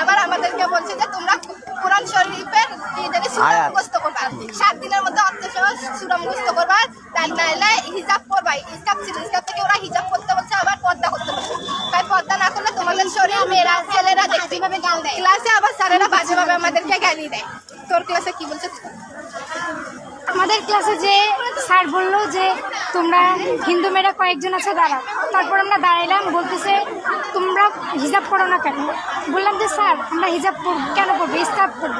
আবার আর বলছে যে তোমরা কোরআন শরীফের মুখস্থ করবা সাত দিনের মধ্যে সূরা মুখস্থ করবা তার নাইলে হিজাব করবা হিজাব ছিল হিজাব থেকে ওরা হিজাব করতে বলছে আবার পর্দা করতে বলছে তাই পর্দা না করলে তোমাদের শরীর মেয়েরা ছেলেরা দেয়? ক্লাসে আবার স্যারেরা বাজেভাবে আমাদেরকে গালি দেয়। তোর ক্লাসে কি বলছে? আমাদের ক্লাসে যে স্যার বলল যে তোমরা হিন্দু মেয়েরা কয়েকজন আছে দাঁড়াও। তারপর আমরা দাঁড়াইলাম বলতেছে তোমরা হিজাব করো না কেন? বললাম যে স্যার আমরা হিজাব কেন পড়ব ইস্তাব পড়ব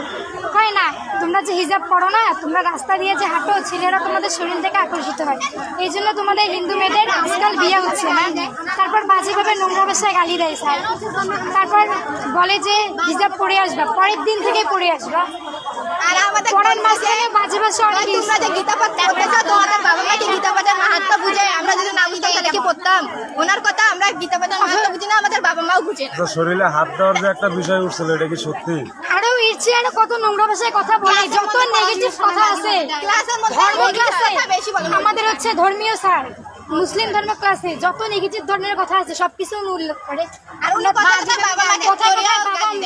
হয় না তোমরা যে হিজাব পড়ো না তোমরা রাস্তা দিয়ে যে হাঁটো ছেলেরা তোমাদের শরীর থেকে আকর্ষিত হয়। এই জন্য তোমাদের হিন্দু মেয়েদের আজকাল বিয়ে হচ্ছে না। তারপর বাজেভাবে নোংরা ভাষায় গালি দেয় স্যার। তারপর বলে যে হিজাব পরে আসবা পরের দিন থেকে পরে আসবা। পরের মাসে বাজে ভাষা অনেক তোমরা যে গীতা পাঠ করতেছো তোমাদের বাবা মাকে গীতা পাঠের মাহাত্ম বুঝে আমরা যদি না বুঝতাম তাহলে কি পড়তাম ওনার কথা আমরা গীতা পাঠের মাহাত্ম বুঝি না আমাদের বাবা মাও বুঝে না তো শরীরে হাত দেওয়ার যে একটা বিষয় উঠছিল এটা কি সত্যি আরও ইচ্ছে আরও কত নোংরা ভাষায় কথা বলে যত নেগেটিভ কথা আছে ক্লাসের মধ্যে ধর্ম ক্লাসে বেশি বলে আমাদের হচ্ছে ধর্মীয় স্যার মুসলিম ধর্ম ক্লাসে যত নেগেটিভ ধরনের কথা আছে সবকিছু উল্লেখ করে আর কথা কথায়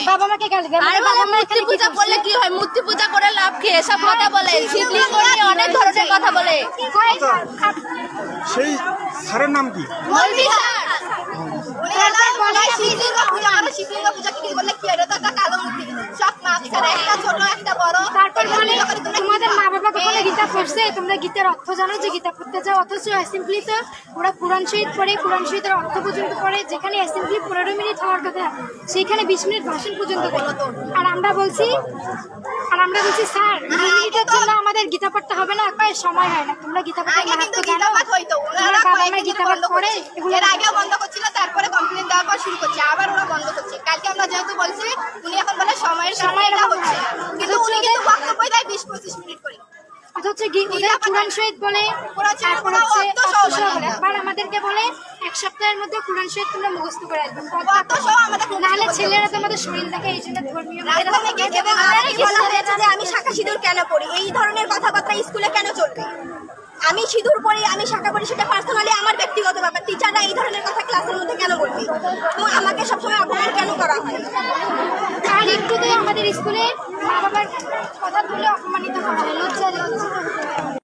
বাবা মাকে গালি দেয়। আরে বাবা মূর্তি কি পূজা করলে কি হয়? মূর্তি পূজা করে লাভ কি? এসব কথা বলে। শিবলিঙ্গ নিয়ে অনেক ধরনের কথা বলে। সেই স্যারের নাম কি? মৌলভী স্যার। উনি এলাকায় বলে শিবলিঙ্গ পূজা করে শিবলিঙ্গ পূজা কি বললে কি এটা তো একটা কালো মূর্তি সব মাপ ছাড়া একটা ছোট একটা বড় তারপর বলে এগুলো করে তোমরা কি তোমাদের করো? মা বাবা কখনো গীতা পড়ছে তোমরা গীতার অর্থ জানো যে গীতা পড়তে যাও অথচ অ্যাসেম্বলি তো ওরা কোরআন শহীদ পড়ে কোরআন শহীদের অর্থ পর্যন্ত পড়ে যেখানে অ্যাসেম্বলি পনেরো মিনিট হওয়ার কথা সেইখানে বিশ মিনিট ভাষণ পর্যন্ত দেয় আর আমরা বলছি আর আমরা বলছি স্যার দুই মিনিটের জন্য আমাদের গীতা পড়তে হবে না একবার সময় হয় না। তোমরা গীতা পড়তে মাহাত্ম জানো বাবা মা গীতা পাঠ করে এর আগে বন্ধ করছিল তারপরে কমপ্লেন দেওয়ার পর শুরু করছে আবার ওরা বন্ধ করছে। কালকে আমরা যেহেতু বলছি উনি এখন বলে সময়ের সময় হচ্ছে। কিন্তু উনি কিন্তু বক্তব্য দেয় বিশ পঁচিশ মিনিট করে। গি- ওদের কোরআন শহীদ বলে তারপর হচ্ছে আমাদেরকে বলে এক সপ্তাহের মধ্যে কোরআন শহীদ তোমরা মুখস্থ করে আসবেন আমাদের নাহলে ছেলেরা তোমাদের শরীর দেখে এই জন্য ধর্মীয় আমাদের আমি শাখা সিঁদুর কেন পড়ি? এই ধরনের কথাবার্তা স্কুলে কেন চলবে? আমি সিঁদুর পড়ি আমি শাখা পড়ি সেটা পার্সোনালি আমার ব্যক্তিগত ব্যাপার। টিচাররা এই ধরনের কথা ক্লাসের মধ্যে কেন বলবে? আমাদের স্কুলে মা বাবার কথা তুলে অপমানিত হচ্ছে লজ্জা লজ্জিত হতে